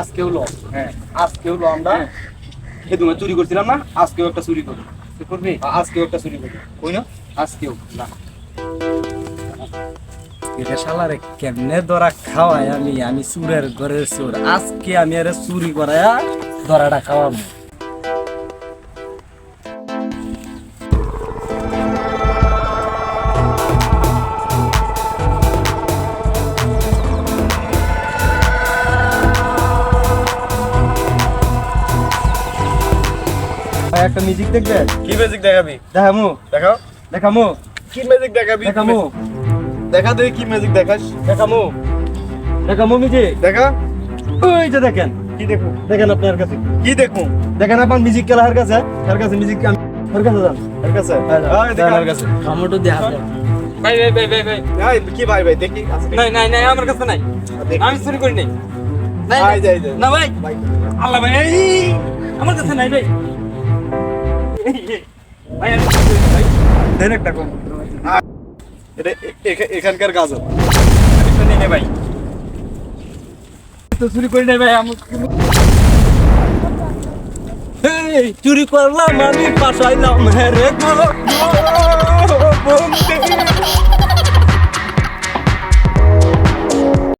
আজকে ল হ্যাঁ। আজকেও ল আমরা। হেদুমে চুরি করছিলাম না আজকেও একটা চুরি করি করবি? আজকেও একটা চুরি করি কই না? আজকেও না। এটা শালারে কেমনে ধরা খাওয়াই আমি? আমি চুরের ঘরের চোর। আজকে আমি আরে চুরি করায়া দরাটা খাওয়াবো। একটা মিউজিক দেখবে? কি ম্যাজিক দেখাবি? দেখামু। দেখাও। দেখামু। কি ম্যাজিক দেখাবি? দেখামু। দেখা দে কি ম্যাজিক দেখাস। দেখামু। দেখামু মিউজিক দেখা। ওই যে দেখেন। কি দেখো দেখেন আপনার কাছে। কি দেখো দেখেন আপনার মিউজিক খেলা হার কাছে? হার কাছে মিউজিক হার কাছে যান? এর কাছে? হ্যাঁ, আয় দেখা। হার কাছে। টমেটো দেখা ভাই ভাই ভাই ভাই ভাই। কি ভাই ভাই দেখি। নাই নাই নাই আমার কাছে নাই। আমি চুরি করি নাই। আয় যাই যাই। না ভাই। ভাই। আল্লাহ ভাই আমার কাছে নাই ভাই। দেন একটা কম। এটা এখানকার গাজর। ভাই। তো চুরি করি নাই ভাই আমি চুরি করলাম আমি পাশাইলাম হ্যাঁ রে